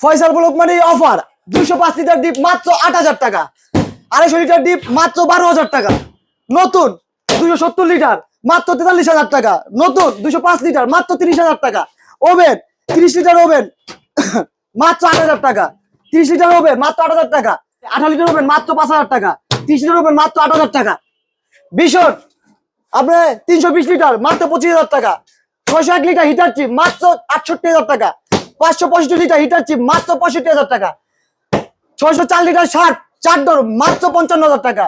Faisal block মানে offer দুইশো পাঁচ লিটার ডিপ মাত্র আট হাজার টাকা আড়াইশো লিটার ডিপ মাত্র বারো হাজার টাকা নতুন দুইশো সত্তর লিটার মাত্র তেতাল্লিশ হাজার টাকা নতুন দুইশো পাঁচ লিটার মাত্র তিরিশ হাজার টাকা ওভেন তিরিশ লিটার ওভেন মাত্র আট হাজার টাকা তিরিশ লিটার ওভেন মাত্র আট হাজার টাকা আঠারো লিটার ওভেন মাত্র পাঁচ হাজার টাকা তিরিশ লিটার ওভেন মাত্র আট হাজার টাকা ভীষণ আপনার তিনশো বিশ লিটার মাত্র পঁচিশ হাজার টাকা ছয়শো এক লিটার হিটার চিপ মাত্র আটষট্টি হাজার টাকা পাঁচশো পঁয়ষট্টি লিটার হিটার চিপ মাত্র পঁয়ষট্টি হাজার টাকা। ছয়শো চার লিটার ষাট চার ডোর মাত্র পঞ্চান্ন হাজার টাকা।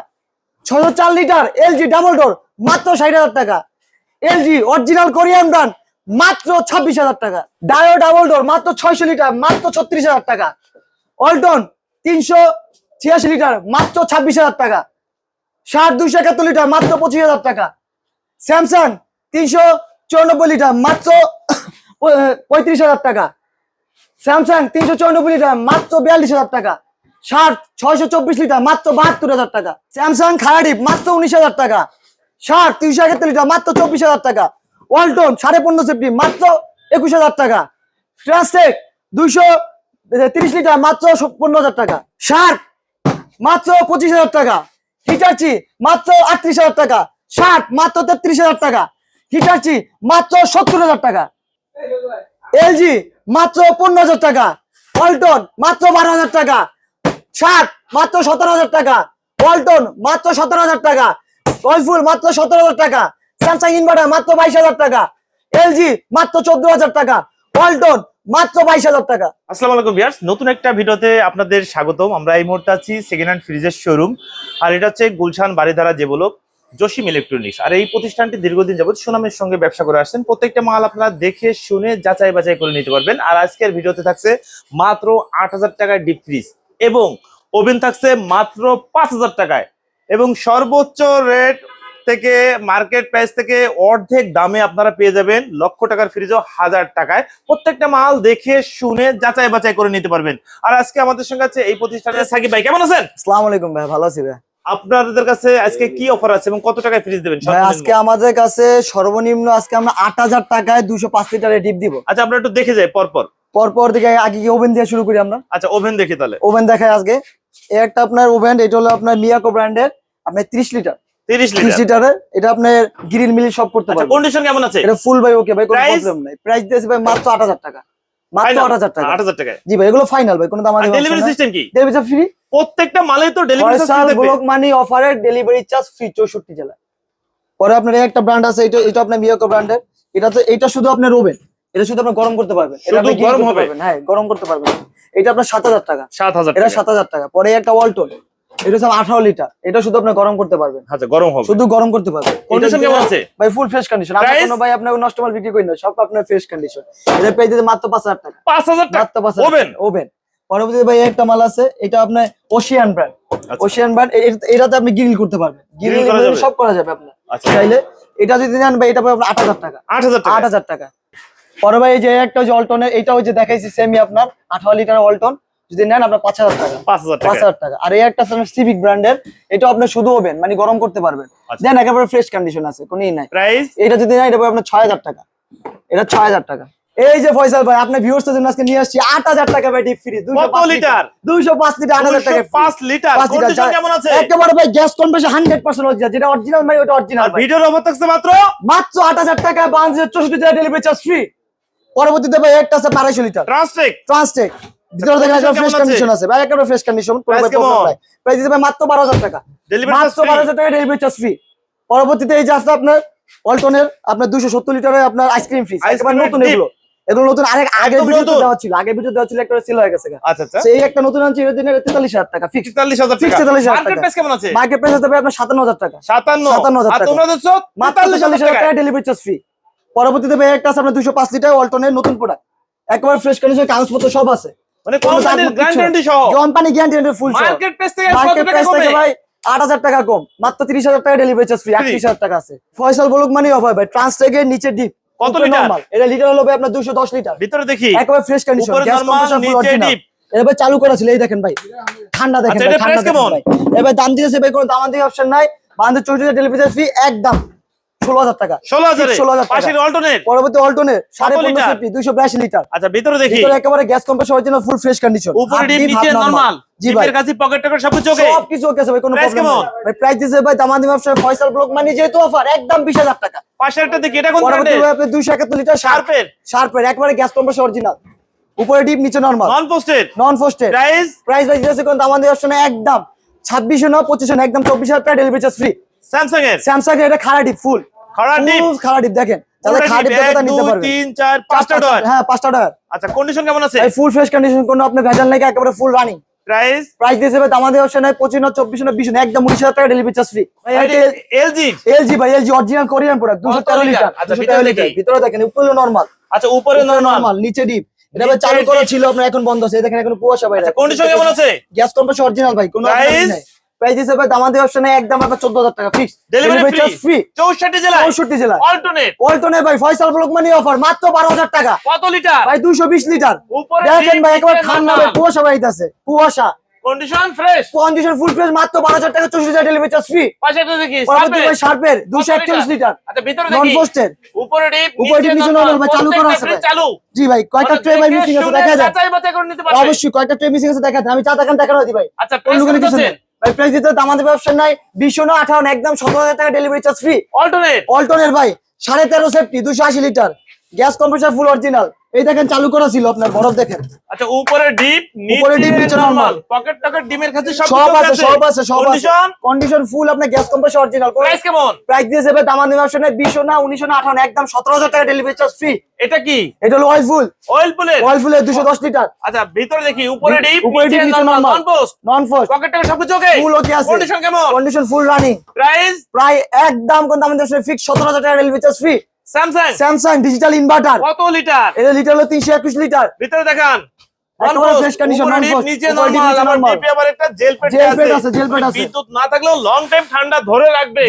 ছয়শো চার লিটার এলজি ডাবল ডোর মাত্র ষাট হাজার টাকা। এলজি অরিজিনাল কোরিয়ান ব্র্যান্ড মাত্র ছাব্বিশ হাজার টাকা। ডায়ো ডাবল ডোর মাত্র ছয়শো লিটার, মাত্র ছত্রিশ হাজার টাকা। অল্টন তিনশো ছিয়াশি লিটার, মাত্র ছাব্বিশ হাজার টাকা। ষাট দুইশো একাত্তর লিটার, মাত্র পঁচিশ হাজার টাকা। স্যামসাং তিনশো চুরানব্বই লিটার, মাত্র পঁয়ত্রিশ হাজার টাকা। স্যামসাং তিনশো চুরানব্বই লিটার মাত্র বিয়াল্লিশ হাজার টাকা ষাট ছয়শো চব্বিশ লিটার মাত্র বাহাত্তর হাজার টাকা স্যামসাং খারাডিপ মাত্র উনিশ হাজার টাকা ষাট তিনশো একাত্তর লিটার মাত্র চব্বিশ হাজার টাকা ওয়ালটন সাড়ে পনেরো সেফটি মাত্র একুশ হাজার টাকা ট্রান্সটেক দুইশো তিরিশ লিটার মাত্র পনেরো হাজার টাকা ষাট মাত্র পঁচিশ হাজার টাকা হিটাচি মাত্র আটত্রিশ হাজার টাকা ষাট মাত্র তেত্রিশ হাজার টাকা হিটাচি মাত্র সত্তর হাজার টাকা এলজি মাত্র পনেরো হাজার টাকা, ওয়ালটন মাত্র বারো হাজার টাকা ষাট মাত্র সতেরো হাজার টাকা, ওয়ালটন মাত্র সতেরো হাজার টাকা ওয়ালফুল মাত্র সতেরো হাজার টাকা, স্যামসাং ইনভার্টার মাত্র বাইশ হাজার টাকা, এলজি মাত্র চোদ্দ হাজার টাকা, ওয়ালটন মাত্র বাইশ হাজার টাকা। আসসালামু আলাইকুম ভিউয়ার্স, নতুন একটা ভিডিওতে আপনাদের স্বাগতম। আমরা এই মুহূর্তে আছি সেকেন্ড হ্যান্ড ফ্রিজের শোরুম আর এটা হচ্ছে গুলশান বাড়িধারা যে বলক। জসিম ইলেকট্রনিক্স। আর এই প্রতিষ্ঠানটি দীর্ঘদিন যাবত সুনামের সঙ্গে ব্যবসা করে আসছেন। প্রত্যেকটা মাল আপনারা দেখে শুনে যাচাই বাছাই করে নিতে পারবেন। আর আজকের ভিডিওতে থাকছে মাত্র আট হাজার টাকায় ডিপ ফ্রিজ এবং ওভেন থাকছে মাত্র পাঁচ হাজার টাকায়। এবং সর্বোচ্চ রেট থেকে মার্কেট প্রাইস থেকে অর্ধেক দামে আপনারা পেয়ে যাবেন লক্ষ টাকার ফ্রিজও হাজার টাকায়। প্রত্যেকটা মাল দেখে শুনে যাচাই বাছাই করে নিতে পারবেন। আর আজকে আমাদের সঙ্গে আছে এই প্রতিষ্ঠানের সাকিব ভাই। কেমন আছেন? আসসালামু আলাইকুম ভাই, ভালো আছি ভাই। আপনাদের কাছে আজকে কি অফার আছে এবং কত টাকায় ফ্রিজ দেবেন? ভাই আজকে আমাদের কাছে সর্বনিম্ন আজকে আমরা আট হাজার টাকায় দুশো পাঁচ লিটারের ডিপ দিব। আচ্ছা আমরা একটু দেখে যাই পরপর। পরপর দিকে আগে কি ওভেন দিয়ে শুরু করি আমরা? আচ্ছা ওভেন দেখি তাহলে। ওভেন দেখায় আজকে। একটা আপনার ওভেন এটা হলো আপনার মিয়াকো ব্র্যান্ডের আপনার ত্রিশ লিটার। তিরিশ ত্রিশ লিটার। লিটারের এটা আপনার গ্রিল মিল সব করতে আচ্ছা পারবেন। কন্ডিশন কেমন আছে? এটা ফুল ভাই ওকে ভাই কোনো প্রবলেম নাই। প্রাইস দিয়েছে ভাই মাত্র আট হাজার টাকা। মাত্র আট হাজার টাকা। আট হাজার টাকায়। জি ভাই এগুলো ফাইনাল ভাই কোনো দাম ডেলিভারি সিস্টেম কি? ডেলিভারি ফ্রি প্রত্যেকটা মালে তো ডেলিভারি ফয়সাল ব্লক মানি অফারের ডেলিভারি চার্জ ফ্রি চৌষট্টি জেলা পরে আপনার একটা ব্র্যান্ড আছে এটা এটা আপনার মিয়াকো ব্র্যান্ডের এটা তো এটা শুধু আপনার ওভেন এটা শুধু আপনি গরম করতে পারবেন। এটা আপনি গরম হবে? হ্যাঁ গরম করতে পারবেন। এটা আপনার সাত হাজার টাকা। সাত হাজার এটা টাকা। সাত হাজার টাকা। পরে একটা ওয়ালটন এটা হচ্ছে আঠারো লিটার এটা শুধু আপনি গরম করতে পারবেন। আচ্ছা গরম হবে। শুধু গরম করতে পারবেন। কন্ডিশন কেমন আছে? ভাই ফুল ফ্রেশ কন্ডিশন আমরা? কোনো ভাই আপনাকে নষ্ট মাল বিক্রি করি না। সব আপনার ফ্রেশ কন্ডিশন এটা পেয়ে দিতে মাত্র পাঁচ হাজার টাকা। পাঁচ হাজার টাকা? মাত্র পাঁচ Oven? ওভেন পরবর্তীতে ভাই একটা মাল আছে এটা আপনার ওশিয়ান ব্র্যান্ড। ওশিয়ান ব্র্যান্ড এটাতে আপনি গ্রিল করতে পারবেন। গ্রিল সব করা যাবে আপনার। আচ্ছা। চাইলে এটা যদি নেন ভাই এটা আপনার আট হাজার টাকা। আট হাজার টাকা? আট হাজার টাকা। পরে ভাই এই যে একটা যে অল্টনের এটা ওই যে দেখাইছি সেমি আপনার আঠারো লিটার অল্টন যদি নেন আপনার পাঁচ হাজার টাকা। পাঁচ হাজার পাঁচ টাকা। আর এই একটা সিভিক ব্র্যান্ডের এটা আপনার শুধু ওভেন মানে গরম করতে পারবেন। আচ্ছা। দেন একেবারে ফ্রেশ কন্ডিশন আছে কোনো ই নাই। প্রাইস এটা যদি নেন এটা আপনার ছয় হাজার টাকা। এটা ছয় হাজার টাকা। এই যে ফয়সাল ভাই আপনার ভিউয়ার্স জন্য আজকে নিয়ে আসছি আট হাজার টাকা ভাই ডিপ ফ্রি কত লিটার দুইশো পাঁচ লিটার আট হাজার টাকা পাঁচ লিটার পাঁচ লিটার কন্ডিশন কেমন আছে? একেবারে ভাই gas conversion hundred percent original যেটা অরিজিনাল ভাই ওটা অরিজিনাল আর ভিডিওর অফার থাকছে মাত্র? মাত্র আট হাজার টাকা বাংলাদেশের চৌষট্টি জেলা ডেলিভারি চার্জ ফ্রি পরবর্তীতে ভাই একটা আছে আড়াইশো লিটার ট্রান্সটেক ট্রান্সটেক ভিতরে দেখেন একটা ফ্রেশ কন্ডিশন আছে? ভাই একেবারে ফ্রেশ কন্ডিশন Price কেমন? প্রাইস দিতে ভাই মাত্র বারো হাজার টাকা। ডেলিভারি মাত্র বারো হাজার টাকা ডেলিভারি চার্জ ফ্রি পরবর্তীতে এই যে আছে আপনার অল্টনের আপনার দুশো সত্তর লিটারের আপনার আইসক্রিম ফ্রিজ একেবারে নতুন এগুলো। নতুন আরেক আগে ভিডিও দেওয়া ছিল আগে ভিডিও দেওয়া ছিল একটা সেল হয়ে গেছে আচ্ছা আচ্ছা। সেই একটা নতুন আনছি এর দিনের তেতাল্লিশ হাজার টাকা ফিক্স তেতাল্লিশ হাজার Fixed টাকা 43,000 মার্কেট প্রাইস কেমন আছে? মার্কেট প্রাইস হতে আপনার সাতান্ন হাজার টাকা। সাতান্ন। 57,000 আর তোমরা দিচ্ছ মাত্র তেতাল্লিশ তেতাল্লিশ হাজার হাজার টাকা টাকা ডেলিভারি চার্জ ফ্রি পরবর্তীতে ভাই একটা আছে আপনার দুশো পাঁচ লিটার অল্টনের নতুন প্রোডাক্ট একেবারে ফ্রেশ কন্ডিশন কাগজপত্র সব আছে। মানে কোম্পানির গ্যারান্টি সহ। Company guarantee full market price থেকে মার্কেট প্রাইস ভাই আট হাজার টাকা কম। মাত্র তিরিশ হাজার টাকা ডেলিভারি চার্জ ফ্রি আটত্রিশ হাজার টাকা আছে। ফয়সাল বলুক মানে অফার ভাই নিচে ডিপ কত লিটার? এটা লিটার হলো ভাই আপনার দুশো দশ লিটার ভিতরে দেখি। একেবারে ফ্রেশ কন্ডিশন উপরে নরমাল নিচে ডিপ এবার চালু করা ছিল এই দেখেন ভাই। ঠান্ডা দেখেন আচ্ছা, ঠান্ডা কেমন? এবার দাম দিয়েছে ভাই কোনো দাম দিয়ে অপশন নাই বান্ধব চৌধুরী ডেলিভারি ফি একদম। ষোলো হাজার টাকা। ষোলো হাজারে? 16,000 টাকা। পরবর্তী অল্টনে সাড়ে পনেরো দুইশো বিরাশি লিটার আচ্ছা ভিতরে দেখি। একেবারে gas compressor original full fresh condition উপরে ডিপ নিচে নরমাল জি ভাই। ডিপের কাছে পকেট টকেট সবকিছু ওকে? সব কিছু ওকে আছে ভাই কোনো প্রবলেম নেই। ভাই প্রাইস দিছে ভাই দামাদি ব্যবসায় ফয়সাল ব্লক মানে যেহেতু অফার একদম টাকা। পাশের দেখি এটা কোন ব্র্যান্ডের ভাই আপনি দুইশো একাত্তর লিটার শার্পের শার্পের একবারে গ্যাস কম্প্রেসর অরিজিনাল উপরে ডিপ নিচে normal non frosted non frosted price price ভাই দিতেছে কোন দামাদি ব্যবসায় একদম। না একদম চব্বিশ হাজার টাকা ডেলিভারি চার্জ ফ্রি স্যামসাং এর স্যামসাং এর এটা খাড়া ডিপ ফুল খাড়া ডিপ ফুল দেখেন। হ্যাঁ পাঁচটা আচ্ছা কন্ডিশন কেমন আছে? ফুল ফ্রেশ কন্ডিশন কোনো আপনি ভেজাল নাই একেবারে ফুল রানিং প্রাইস প্রাইস দিয়েছে আমাদের পঁচিশ না চব্বিশ না বিশ না একদম উনিশ হাজার টাকা delivery charge free LG LG ভাই এলজি অরিজিনাল কোরিয়ান প্রোডাক্ট দুশো কত তেরো লিটার? আচ্ছা, ভিতরে দেখেন উপরে নর্মাল আচ্ছা উপরে নরমাল নিচে ডিপ এটা চালু করা ছিল আপনার এখন বন্ধ আছে। দেখেন এখন কুয়াশা ভাই। আচ্ছা কন্ডিশন কেমন আছে? গ্যাস কম্প্রেসর অরিজিনাল ভাই কোনো? প্রাইস ভাই আমাদের অপশনে একদম আপনার চোদ্দ হাজার টাকা fix delivery charge free free 64 জেলায়। চৌষট্টি জেলা অল্টারনেট ওয়ালটনে ভাই ফয়সাল ব্লক মানি অফার মাত্র বারো হাজার টাকা। কত লিটার? ভাই দুইশো বিশ লিটার। উপরে দেখেন ভাই একবার ঠান্ডা ভাই কুয়াশা বাড়িতেছে কুয়াশা। Condition fresh condition full fresh মাত্র বারো হাজার টাকা চৌষট্টি হাজার ডেলিভারি চার্জ ফ্রি পাশে দেখি ভাই শার্পের দুশো কত একচল্লিশ লিটার? লিটার। আচ্ছা ভিতরে নন দেখি। পোস্টেড উপরে ডিপ উপরে ডিপ, নিচে normal, ভাই, চালু করা আছে চালু। জি ভাই কয়টা ট্রে ভাই মিসিং আছে দেখা যায় বাছাই করে নিতে পারবে অবশ্যই কয়টা ট্রে মিসিং আছে দেখা যায় আমি চা দেখান দেখানো দিই ভাই। আচ্ছা প্রাইস কিছু আছে ভাই প্রাইস দিতে তো আমাদের ব্যবসা নাই। বিশো না আঠারো একদম সতেরো হাজার টাকা ডেলিভারি চার্জ ফ্রি অল্টারনেট অল্টনের ভাই সাড়ে তেরো সেফটি দুশো আশি litre gas compressor full original এই দেখেন চালু করা ছিল আপনার বরফ দেখেন। আচ্ছা উপরে ডিপ উপরে deep, নিচে নরমাল পকেট টকেট ডিমের কাছে সব সব আছে সব আছে সব আছে। কন্ডিশন কন্ডিশন ফুল আপনার গ্যাস কম্প্রেসার অরিজিনাল প্রাইস কেমন? প্রাইস দিয়েছে ভাই আমাদের ব্যবসা নাই বিশশো না উনিশশো না আঠারো না একদম সতেরো হাজার টাকা ডেলিভারি চার্জ ফ্রি এটা কি? এটা হলো অয়েল ফুল অয়েল পুলের অয়েল ফুলের দুশো দশ লিটার আচ্ছা ভিতরে দেখি উপরে ডিপ উপরে deep, নিচে normal non frost non frost pocket টকেট সবকিছু ওকে ফুল ওকে আছে। কন্ডিশন কেমন? কন্ডিশন ফুল রানিং প্রাইস প্রায় একদম কোন আমাদের ফিক্স সতেরো হাজার টাকা delivery charge free Samsung Samsung digital inverter কত লিটার এটা লিটার হলো তিনশো একুশ লিটার ভিতরে দেখান। বিদ্যুৎ না থাকলেও লং টাইম ঠান্ডা ধরে রাখবে।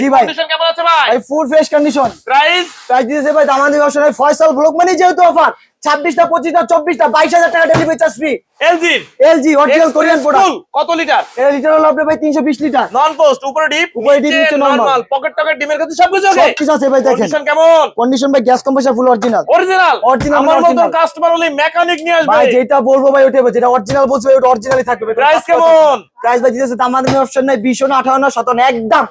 কেমন আছে ভাই? ভাই full fresh condition price price দিয়েছে ভাই দামাদি ব্যবসায় ফয়সাল ব্লক মানে যেহেতু অফার ছাব্বিশটা পঁচিশটা চব্বিশটা বাইশ হাজার টাকা delivery charge free LG. LG original Korean product কত লিটার এটা লিটার হলো আপনার ভাই তিনশো বিশ লিটার নন পোস্ট উপরে ডিপ উপরে deep, নিচে নরমাল পকেট টকেট ডিমের কাছে সবকিছু কিছু আছে ভাই দেখেন। কন্ডিশন কেমন? কন্ডিশন ভাই gas compressor full original original Original আমার মতো কাস্টমার হলে মেকানিক নিয়ে আসবে। ভাই যেটা বলব ভাই ওটাই যেটা অরিজিনাল বলছো ওটা অরিজিনালি থাকবে Price কেমন? প্রাইস ভাই দিতেছে দামাদি অপশন নাই বিশো না একদম।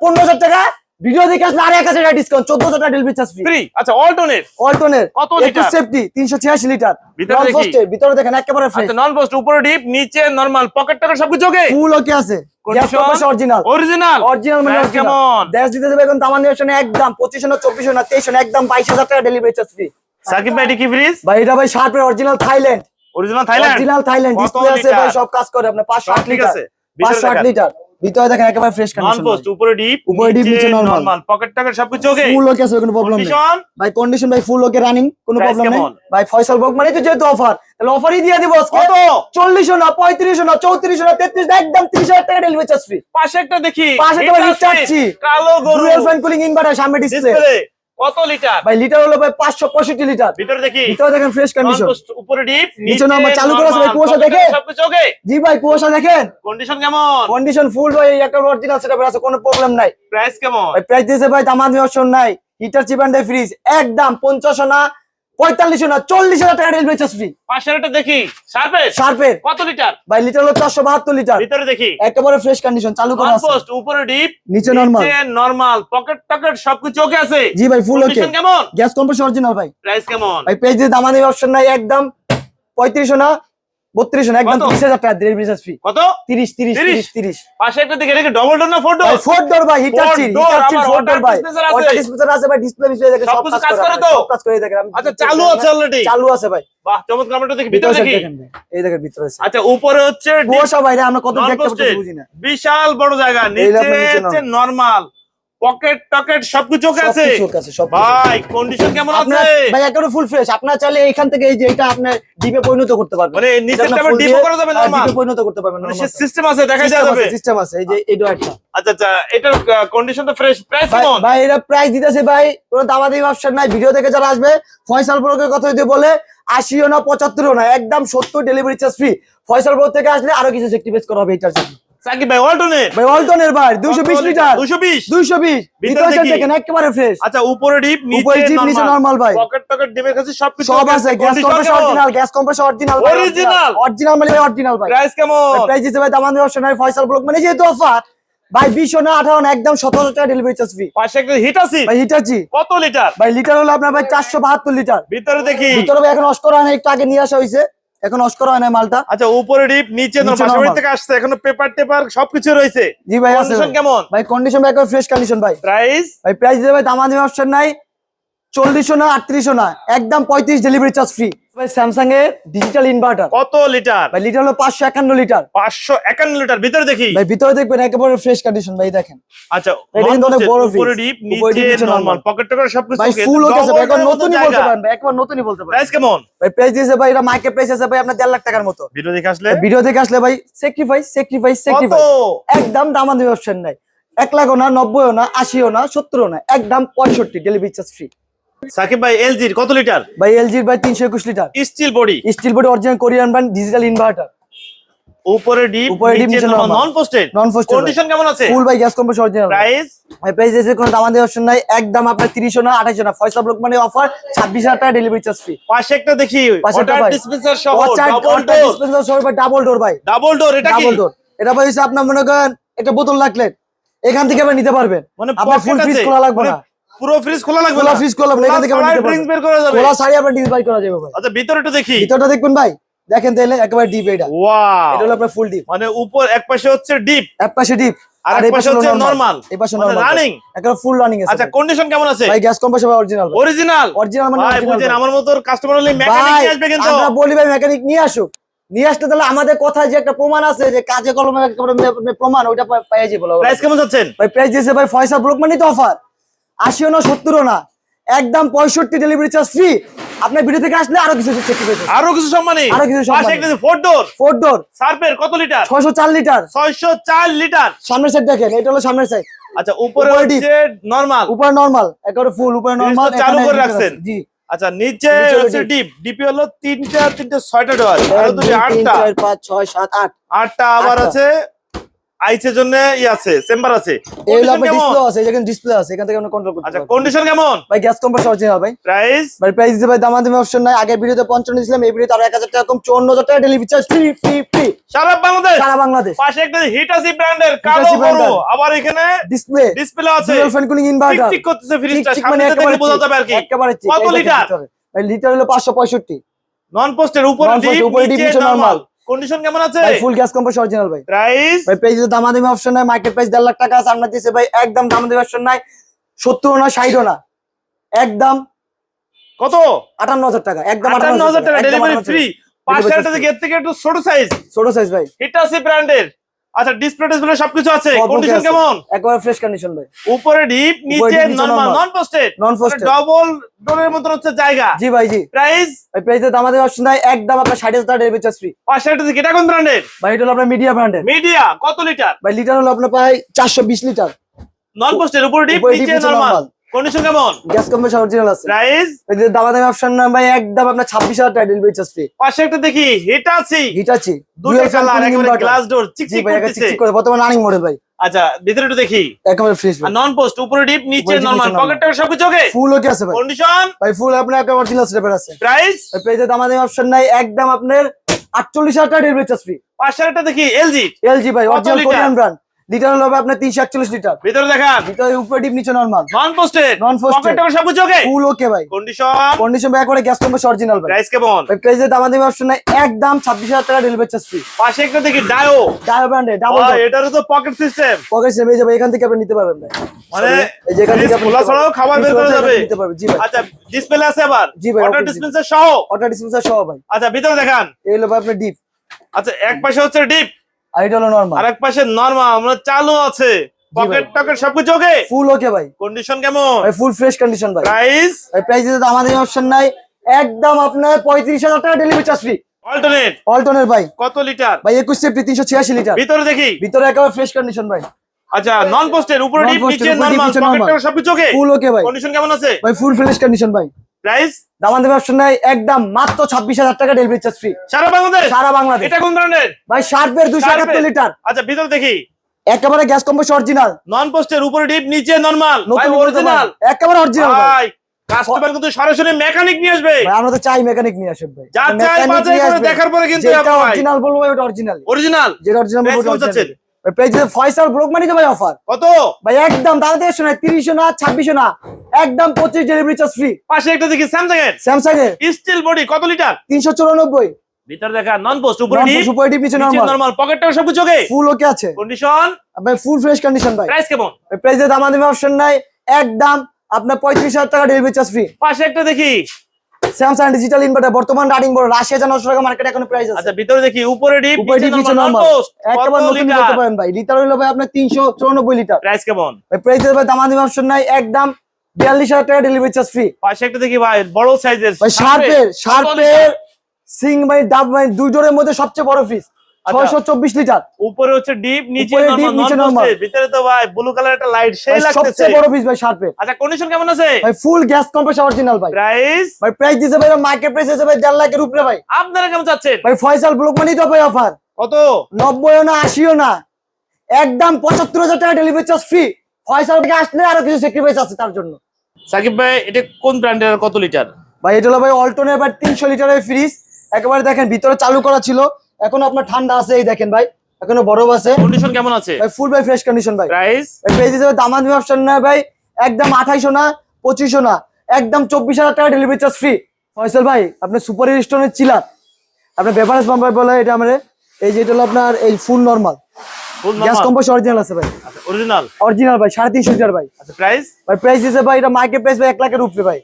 পনেরো হাজার টাকা ভিডিও দেখে আসলে আর এক হাজার টাকা ডিসকাউন্ট চোদ্দ হাজার টাকা ডেলিভারি চার্জ ফ্রি আচ্ছা অল্টারনেট অল্টনের কত লিটার? সেফটি তিনশো ছিয়াশি লিটার ভিতরে নন দেখি। ভিতরে দেখেন একেবারে ফ্রেশ আচ্ছা নন পোস্ট উপরে ডিপ নিচে নরমাল পকেট টকেট সবকিছু ওকে ফুল ওকে আছে। অরিজিনাল অরিজিনাল অরিজিনাল মানে কেমন দেশ দিতে যাবে এখন তামান নিবেশনে একদম পঁচিশ না চব্বিশ না তেইশ না একদম বাইশ হাজার টাকা ডেলিভারি চার্জ ফ্রি সাকিব ভাই কি ফ্রিজ ভাই এটা ভাই শার্পের original Thailand original Thailand original Thailand display আছে ভাই সব কাজ করে আপনার পাঁচশো সব আট ঠিক লিটার আছে। পাঁচশো আট লিটার ভিতরে দেখেন একেবারে ফ্রেশ নন কন্ডিশন পোস্ট উপরে ডিপ উপরে ডিপ নিচে। নরমাল পকেট টাকার সবকিছু ওকে ফুল ওকে আছে কোনো প্রবলেম নেই। ভাই কন্ডিশন ভাই ফুল ওকে রানিং কোনো প্রবলেম নেই। ভাই ফয়সাল বক মানে তো যেহেতু অফার তাহলে অফারই দিয়ে দিব কত? চল্লিশশো না পঁয়ত্রিশশো না চৌত্রিশশো না তেত্রিশ না একদম ত্রিশ হাজার টাকা ডেলিভারি চার্জ ফ্রি পাশে একটা দেখি। পাশে একটা ছি। কালো গরু। ফ্যান কুলিং ইনভার্টার সামনে ডিসপ্লে কত লিটার? ভাই লিটার হলো ভাই পাঁচশো পঁয়ষট্টি লিটার। ভিতরে দেখি। ভিতরে দেখেন ফ্রেশ কন্ডিশন উপরে ডিপ নিচে চালু করা আছে, ভাই, কুয়াশা দেখেন সবকিছু ওকে? জি ভাই কুয়াশা দেখেন? কন্ডিশন কেমন? কন্ডিশন ফুল ভাই একটা অরিজিনাল সেটআপ আছে কোনো প্রবলেম নাই। প্রাইস কেমন? ভাই প্রাইস দিয়েছে ভাই অপশন নাই। হিটার চিপ এন্ড ফ্রিজ একদম পঞ্চাশ না পঁয়তাল্লিশ না চল্লিশ হাজার টাকা চার্জ ফ্রি দেখি। শার্পের কত লিটার? ভাই লিটার হলো চারশো বাহাত্তর লিটার। ভিতরে দেখি। একেবারে ফ্রেশ কন্ডিশন চালু করা আছে। উপরে ডিপ নিচে নরমাল নরমাল পকেট টকেট সবকিছু ওকে আছে। জি ভাই ফুল ওকে কেমন? গ্যাস কম্প্রেসর অরিজিনাল ভাই। প্রাইস কেমন? ভাই পেজ দিয়ে দামাদি অপশন নাই একদম পঁয়ত্রিশ না বত্রিশ না একদম কত? তিরিশ হাজার টাকা ডেলিভারি চার্জ ফ্রি কত? তিরিশ তিরিশ 30? তিরিশ তিরিশ। পাশে একটা দেখে রেখে ডবল ডোর না ফোর ডোর ফোর ডোর ভাই চিল আবার ফোর ডোর ভাই। dispenser আছে। ভাই ডিসপ্লে দেখে সব কাজ করে তো? কাজ করে দেখেন আচ্ছা চালু আছে অলরেডি চালু আছে ভাই। বাহ চমৎকার আমরা দেখি ভিতরে দেখি এই দেখেন ভিতরে আছে। আচ্ছা উপরে হচ্ছে কুয়াশা ভাই আমরা কত দেখতে পাচ্ছি বুঝি না। বিশাল বড় জায়গা নিচে হচ্ছে নরমাল পকেট টকেট সবকিছু ওকে আছে। ভাই কন্ডিশন কেমন আছে? ভাই একেবারে ফুল ফ্রেশ আপনার চাইলে এখান থেকে এই যে এটা আপনি ডিপে পরিণত করতে পারবেন। মানে আপনার ডিপও দিয়ে, করা যাবে normal? ডিপে পরিণত করতে পারবেন মানে সিস্টেম আছে দেখা যাবে? সিস্টেম আছে এই যে এই ডয়ারটা আচ্ছা আচ্ছা এটার কন্ডিশন তো ফ্রেশ প্রাইস কেমন? ভাই এটা প্রাইস দিতেছে ভাই। কোনো দামাদামি অপশন নাই। ভিডিও থেকে যারা আসবে ফয়সাল ব্রোকের কথা যদি বলে আশিও না পঁচাত্তরও না একদম সত্তর ডেলিভারি চার্জ ফ্রি ফয়সাল ব্রোক থেকে আসলে আরও কিছু সেক্টিভাইজ করা হবে এটার জন্য। সাকিব ভাই অল্টারনেট ভাই ওয়ালটনের ভাই দুইশো বিশ লিটার। 220 দুইশো বিশ। ভিতরে ভিতরে দেখেন একেবারে ফ্রেশ আচ্ছা উপরে ডিপ নিচে ডিপ নিচে নরমাল ভাই। পকেট টকেট কাছে সবকিছু সব আছে gas compressor original gas compressor original Original? Original মানে অরিজিনাল ভাই। প্রাইস কেমন? প্রাইস দিতে ভাই দামান অপশন নাই ফয়সাল ব্লক মানে যেহেতু অফার ভাই বিশো না আঠারো একদম সতেরো টাকা ডেলিভারি চার্জ ফ্রি পাশে একটা হিট আছে ভাই হিটাচি কত লিটার? ভাই লিটার হলো আপনার ভাই চারশো বাহাত্তর লিটার। ভিতরে দেখি। ভিতরে ভাই এখন অস্কর না একটু আগে নিয়ে আসা হয়েছে। এখন অস্কর হয় না মালটা। আচ্ছা উপরে ডিপ নিচে নরমাল থেকে আসছে এখন পেপার টেপার সবকিছু রয়েছে। জি ভাই কন্ডিশন কেমন? ভাই কন্ডিশন ভাই একবার ফ্রেশ কন্ডিশন ভাই। প্রাইস ভাই প্রাইস দিতে ভাই দামাদি অপশন নাই। চল্লিশশো না আটত্রিশশো না একদম পঁয়ত্রিশ ডেলিভারি চার্জ ফ্রি ভাই স্যামসাং এর ডিজিটাল ইনভার্টার কত লিটার ভাই লিটার হলো পাঁচশো একান্ন লিটার পাঁচশো একান্ন লিটার ভিতরে দেখি। ভাই ভিতরে দেখবেন একেবারে ফ্রেশ কন্ডিশন ভাই দেখেন। আচ্ছা এটা কিন্তু অনেক বড় উপরে piece। ডিপ উপরে নিচে নরমাল পকেট টকেট সবকিছু ভাই ফুল ওকে ভাই double একবার এর নতুনই বলতে পারেন ভাই একবার নতুনই বলতে পারেন। প্রাইস কেমন? ভাই প্রাইস দিয়েছে ভাই এটা মার্কেট প্রাইস আছে ভাই আপনার দেড় লাখ টাকার মতো। ভিডিও দেখে আসলে? ভিডিও থেকে আসলে ভাই স্যাক্রিফাইস স্যাক্রিফাইস কত? স্যাক্রিফাইস একদম অপশন নাই। এক লাখও না নব্বইও না আশিও না সত্তরও না একদম পঁয়ষট্টি ডেলিভারি চার্জ ফ্রি সাকিব ভাই এলজির কত লিটার? ভাই এলজির ভাই তিনশো একুশ litre. Steel body steel body original Korean brand digital inverter উপরে ডিপ উপরে deep, নিচে নিচে normal normal। Non frosted non frosted condition কেমন আছে? ফুল ভাই গ্যাস কম্প্রেসর অরিজিনাল প্রাইস ভাই প্রাইস দিয়েছে কোনো দামাদি অপশন নাই একদম আপনার না ব্লক মানে অফার ছাব্বিশ হাজার টাকা ডেলিভারি চার্জ ফ্রি পাশে একটা দেখি ওয়াটার ডিসপেন্সার সহ ডাবল ডোর ডিসপেন্সার সহ ভাই ডাবল ডোর ভাই। ডাবল ডোর এটা কি? ডাবল ডোর এটা ভাই হচ্ছে আপনার মনে করেন একটা বোতল রাখলেন এখান থেকে আপনি নিতে পারবেন। মানে আপনার ফুল ফ্রিজ। খোলা লাগবে মানে না পুরো ফ্রিজ খোলা লাগবে না? ফ্রিজ খোলা লাগবে থেকে আপনি ড্রিঙ্কস বের করা যাবে। খোলা সারি আপনার ডিসপ্লাই করা যাবে ভাই। আচ্ছা ভিতরে একটু দেখি। ভিতরটা দেখবেন ভাই? দেখেন তাহলে একেবারে ডিপ এটা। ওয়াও এটা হলো আপনার ফুল ডিপ মানে উপর এক পাশে হচ্ছে ডিপ এক পাশে ডিপ আর এক পাশে হচ্ছে নরমাল এই পাশে মানে নরমাল রানিং একেবারে ফুল রানিং আছে আচ্ছা কন্ডিশন কেমন আছে? ভাই gas compressor original original original মানে ভাই বুঝেন আমার মতো কাস্টমার হলে মেকানিক নিয়ে আসবে কিন্তু। আমরা বলি ভাই মেকানিক নিয়ে আসুক। নিয়ে আসতে তাহলে আমাদের কথায় যে একটা প্রমাণ আছে যে কাজে কলমে প্রমাণ ওইটা পাইয়া যাব। প্রাইস কেমন যাচ্ছেন? ভাই প্রাইস দিয়েছে ভাই ফয়সা ব্লক মানে তো অফার আশিও না সত্তরও না। একদম পঁয়ষট্টি ডেলিভারি চার্জ ফ্রি আপনার ভিডিও থেকে আসলে আরও কিছু আরও কিছু সম্মানী? আরও কিছু সম্মানী। একটা ফোর ডোর ফোর ডোর সার্ফের কত লিটার ছয়শো চার লিটার ছয়শো চার লিটার সামনের সাইড দেখেন এটা হলো সামনের সাইড আচ্ছা উপরে উপরে। হচ্ছে নরমাল উপরে নর্মাল একেবারে ফুল উপরে নর্মাল চালু করে রাখছেন। জি। আচ্ছা নিচে হচ্ছে ডিপ ডিপি হলো তিনটা তিনটা ছয়টা ডোর আর এক, দুটি আটটা। চার, পাঁচ ছয় সাত আট। আটটা আবার আছে আইসের জন্য ই আছে চেম্বার আছে। এই কেমন? ডিসপ্লে আছে যেখানে ডিসপ্লে আছে এখান থেকে আপনি কন্ট্রোল করতে আচ্ছা কন্ডিশন কেমন? ভাই গ্যাস কম্প্রেসর অরিজিনাল ভাই। প্রাইস ভাই প্রাইস দিতে ভাই দামাদামি অপশন নাই। আগের ভিডিওতে পঞ্চান্ন দিয়েছিলাম এই ভিডিওতে আরও এক হাজার টাকা কম চুয়ান্ন হাজার টাকা delivery charge free free free সারা বাংলাদেশ? সারা বাংলাদেশ। পাশে একটা হিটাসি ব্র্যান্ডের কালো বড় আবার এখানে ডিসপ্লে ডিসপ্লে আছে। ডুয়াল ফ্যান কুলিং ইনভার্টার টিক করতেছে ফ্রিজটা সামনে মানে থেকে বোঝা যাবে আর কি। একেবারে কত লিটার? ভাই লিটার হলো পাঁচশো পঁয়ষট্টি। নন পোস্টের উপরে ডিপ উপরে নিচে নরমাল। কন্ডিশন কেমন আছে? ভাই ফুল গ্যাস কম্প্রেসর অরিজিনাল ভাই। প্রাইস ভাই প্রাইস দামাদামি অপশন নাই মার্কেট প্রাইস 1.5 লাখ টাকা আছে আমরা দিয়েছি ভাই একদম দামাদামি অপশন নাই। সত্তর না ষাটও না। একদম কত? আটান্ন হাজার টাকা একদম আটান্ন হাজার টাকা ডেলিভারি ফ্রি পাশে যে গেট থেকে একটু ছোট সাইজ ছোট সাইজ ভাই। হিটাসি ব্র্যান্ডের আচ্ছা ডিসপ্লে ডিসপ্লে সবকিছু আছে। কন্ডিশন কেমন? একেবারে ফ্রেশ কন্ডিশন ভাই। উপরে ডিপ নিচে normal non frosted non frosted double ডোরের হচ্ছে জায়গা। জি ভাই জি। প্রাইস ভাই প্রাইস দামাদামি অপশন নাই একদম আপনার ষাট হাজার টাকা ডেলিভারি চার্জ ফ্রি পাশে একটা থেকে এটা কোন ব্র্যান্ডের ভাই এটা হলো আপনার মিডিয়া ব্র্যান্ডের মিডিয়া কত লিটার ভাই লিটার হলো আপনার প্রায় চারশো বিশ লিটার নন পোস্টের উপরে ডিপ নিচে নরমাল। কন্ডিশন কেমন? গ্যাস কম্প্রেসর অরিজিনাল আছে। প্রাইস এই যে দামাদামি অপশন না ভাই একদম আপনার হাজার টাকা পাশে একটা দেখি হিটাচি হিটাচি দুটো কালার একেবারে গ্লাস ডোর চিকচিক ভাই করতেছে। চিকচিক করে বর্তমান রানিং মডেল ভাই। আচ্ছা ভিতরে একটু দেখি। একেবারে ফ্রেশ আর নন পোস্ট উপরে ডিপ নিচে নরমাল পকেট টকেট সবকিছু ওকে ফুল ওকে আছে ভাই। কন্ডিশন ভাই ফুল আপনার একেবারে অরিজিনাল স্টেপের আছে। প্রাইস ভাই অপশন নাই একদম আপনার আটচল্লিশ হাজার টাকা ডেলিভারি চার্জ ফ্রি পাশে একটা দেখি এলজি এলজি ভাই অরিজিনাল কোরিয়ান ব্র্যান্ড লিটার হলো আপনার তিনশো একচল্লিশ লিটার। ভিতরে দেখান। লিটার উপরে ডিপ নিচে নর্মাল নন পোস্টেড। পকেট টকেট ওকে? ফুল ওকে ভাই। কন্ডিশন কন্ডিশন ভাই একবারে গ্যাস কম্প্রেসর অরিজিনাল ভাই। প্রাইস কেমন? ভাই প্রাইসে দামাদামি অপশন নাই। একদম টাকা ডেলিভারি চার্জ ফ্রি পাশে একটা দেখি ডায়ো ডায়ো ব্র্যান্ডে ডাবল এটারও তো পকেট সিস্টেম পকেট হয়ে যাবে এখান থেকে আপনি নিতে পারবেন ভাই। মানে এই যে এখান থেকে আপনি খোলা ছাড়াও খাবার বের করা যাবে। নিতে পারবেন। জি ভাই। আচ্ছা ডিসপ্লে আছে আবার? জি ভাই, জি। ডিসপেন্সার সহ? ওয়াটার ডিসপেন্সার সহ ভাই। আচ্ছা ভিতরে দেখান। এই হলো ভাই আপনার ডিপ আচ্ছা এক পাশে হচ্ছে ডিপ আর এটা হলো নর্মাল আর পাশে নরমাল আমরা চালু আছে। পকেট টকেট সবকিছু ওকে ফুল ওকে ভাই। কন্ডিশন কেমন? ভাই ফুল ফ্রেশ কন্ডিশন ভাই। প্রাইস ভাই প্রাইস দিতে আমাদের অপশন নাই। একদম আপনার পঁয়ত্রিশ হাজার টাকা ডেলিভারি চার্জ ফ্রি অল্টারনেট ভাই। কত লিটার ভাই সেফটি লিটার ভিতরে দেখি। ভিতরে একেবারে ফ্রেশ কন্ডিশন ভাই। আচ্ছা নন পোস্টের উপরে ডিপ Non-posted, নিচে নরমাল পকেট টকেট সবকিছু ওকে ফুল ওকে ভাই। কন্ডিশন কেমন আছে? ভাই ফুল ফ্রেশ কন্ডিশন ভাই। প্রাইস দামান দেবে অপশন নাই একদম মাত্র ছাব্বিশ হাজার টাকা ডেলিভারি চার্জ ফ্রি সারা বাংলাদেশ? সারা বাংলাদেশ। এটা কোন ধরনের? ভাই শার্পের দুশো একাত্তর লিটার আচ্ছা ভিতর দেখি। একেবারে গ্যাস কম্পোস্ট অরিজিনাল নন পোস্টের উপরে ডিপ নিচে নরমাল অরিজিনাল একেবারে অরিজিনাল ভাই। কাস্টমার কিন্তু সরাসরি মেকানিক নিয়ে আসবে। আমরা তো চাই মেকানিক নিয়ে আসেন ভাই। যা চাই বাজাই করে দেখার পরে কিন্তু অরিজিনাল বলব ওটা অরিজিনাল অরিজিনাল যেটা অরিজিনাল বলব কেমন ফয়সাল ব্রোক মানি তো ভাই অফার কত? ভাই একদম দাদা দেড়শো না তিরিশশো না ছাব্বিশশো না একদম পঁচিশ ডেলিভারি চার্জ ফ্রি পাশে একটা দেখি স্যামসাং এর স্যামসাং এর স্টিল বডি কত লিটার তিনশো চৌরানব্বই। ভিতর দেখা নন পোস্ট উপরে ডিপ সুপার ডিপ নিচে নিচে নরমাল নরমাল পকেটটা সবকিছু ওকে ফুল ওকে আছে। কন্ডিশন ভাই ফুল ফ্রেশ কন্ডিশন ভাই। প্রাইস কেমন? প্রাইসের দাম আমাদের অপশন নাই একদম আপনার পঁয়ত্রিশ হাজার টাকা ডেলিভারি চার্জ ফ্রি পাশে একটা দেখি। স্যামসাং ডিজিটাল ইনভার্টার বর্তমান রানিং বড় রাশি হাজার নশো টাকা মার্কেটে এখন প্রাইস আছে। আচ্ছা ভিতরে দেখি উপরে ডিপ উপরে ডিপ নিচে নরমাল একেবারে নতুন করতে পারেন ভাই। লিটার হলো ভাই আপনার তিনশো চৌরানব্বই লিটার প্রাইস কেমন? ভাই প্রাইসের ভাই দাম আমাদের অপশন নাই একদম বিয়াল্লিশ হাজার টাকা ডেলিভারি চার্জ ফ্রি পাশে একটা দেখি ভাই বড় সাইজের ভাই শার্পের শার্পের সিং ভাই ডাব ভাই দুই জোড়ের মধ্যে সবচেয়ে বড় ফিস আচ্ছা। ছয়শো চব্বিশ লিটার। উপরে হচ্ছে ডিপ নিচে নরমাল। ভিতরে তো ভাই ব্লু কালার একটা লাইট সেই লাগতেছে। সবচেয়ে বড় ফিস ভাই শার্পের আচ্ছা কন্ডিশন কেমন আছে? ভাই ফুল গ্যাস কম্প্রেসার অরিজিনাল ভাই। প্রাইস ভাই প্রাইস দিছে ভাই মার্কেট প্রাইস আছে ভাই দেড় লাখের উপরে ভাই। আপনারা কেমন চাচ্ছেন? ভাই ফয়সাল ব্লক মানি তো ভাই অফার কত? নব্বইও না আশিও না। একদম পঁচাত্তর হাজার টাকা ডেলিভারি চার্জ ফ্রি ফয়সাল থেকে আসলে আরও কিছু স্যাক্রিফাইস আছে তার জন্য। সাকিব ভাই এটা কোন ব্র্যান্ডের কত লিটার? ভাই এটা হলো ভাই অল্টনের ভাই তিনশো লিটারের ফ্রিজ একেবারে দেখেন ভিতরে চালু করা ছিল। এখন আপনার ঠান্ডা আছে এই দেখেন ভাই। এখনও বরফ আছে। কন্ডিশন কেমন আছে? ভাই ফুল ভাই ফ্রেশ কন্ডিশন ভাই। প্রাইস প্রাইস হিসেবে দামাদি অপশন না ভাই। একদম আঠাইশো না পঁচিশশো না। একদম চব্বিশ হাজার টাকা ডেলিভারি চার্জ ফ্রি ফয়সাল ভাই আপনার সুপার স্টোনের চিলার আপনার বেভারেজ পাম্পার বলে এটা আমার এই যে এটা হলো আপনার এই full normal full gas compressor original আছে ভাই। আচ্ছা অরিজিনাল অরিজিনাল ভাই সাড়ে তিনশো লিটার ভাই। আচ্ছা প্রাইস ভাই প্রাইস দিছে ভাই এটা মার্কেট প্রাইস ভাই এক লাখের উপরে ভাই।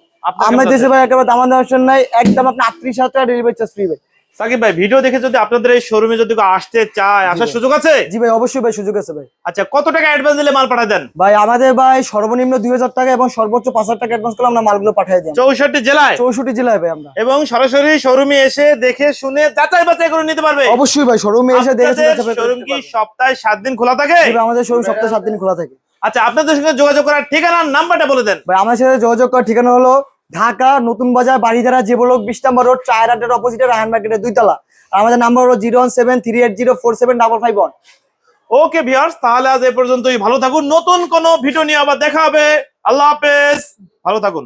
আমরা দিয়েছে আছে? ভাই একেবারে দামান অপশন নাই। একদম আপনি আটত্রিশ হাজার টাকা ডেলিভারি চার্জ ফ্রি ভাই। সাকিব ভাই ভিডিও দেখে যদি আপনাদের এই শোরুমে যদি আসতে চায় আসার সুযোগ আছে? জি ভাই অবশ্যই ভাই সুযোগ আছে ভাই। আচ্ছা কত টাকা অ্যাডভান্স দিলে মাল পাঠায় দেন? ভাই আমাদের ভাই সর্বনিম্ন দুই হাজার টাকা এবং সর্বোচ্চ পাঁচ হাজার টাকা অ্যাডভান্স করলে আমরা মালগুলো পাঠিয়ে দিই। চৌষট্টি জেলায়? চৌষট্টি জেলায় ভাই আমরা। এবং সরাসরি শোরুমে এসে দেখে শুনে যাচাই বাছাই করে নিতে পারবে। অবশ্যই ভাই শোরুমে এসে দেখে শোরুম কি সপ্তাহে সাত দিন খোলা থাকে? আমাদের শোরুম সপ্তাহে সাত দিন খোলা থাকে। আচ্ছা আপনাদের সঙ্গে যোগাযোগ করার ঠিকানা নাম্বারটা বলে দেন। ভাই আমার সাথে যোগাযোগ করার ঠিকানা হলো ঢাকা, নতুন বাজার বাড়িধারা জেবলক, বিশ নম্বর রোড চায়ের আড্ডার অপোজিটে রাহান মার্কেটের দুইতলা। আর আমাদের নাম্বার হলো zero one seven three eight zero four seven double five one okay viewers তাহলে আজ এ পর্যন্তই। ভালো থাকুন। নতুন কোনো ভিডিও নিয়ে আবার দেখা হবে। আল্লাহ হাফেজ। ভালো থাকুন।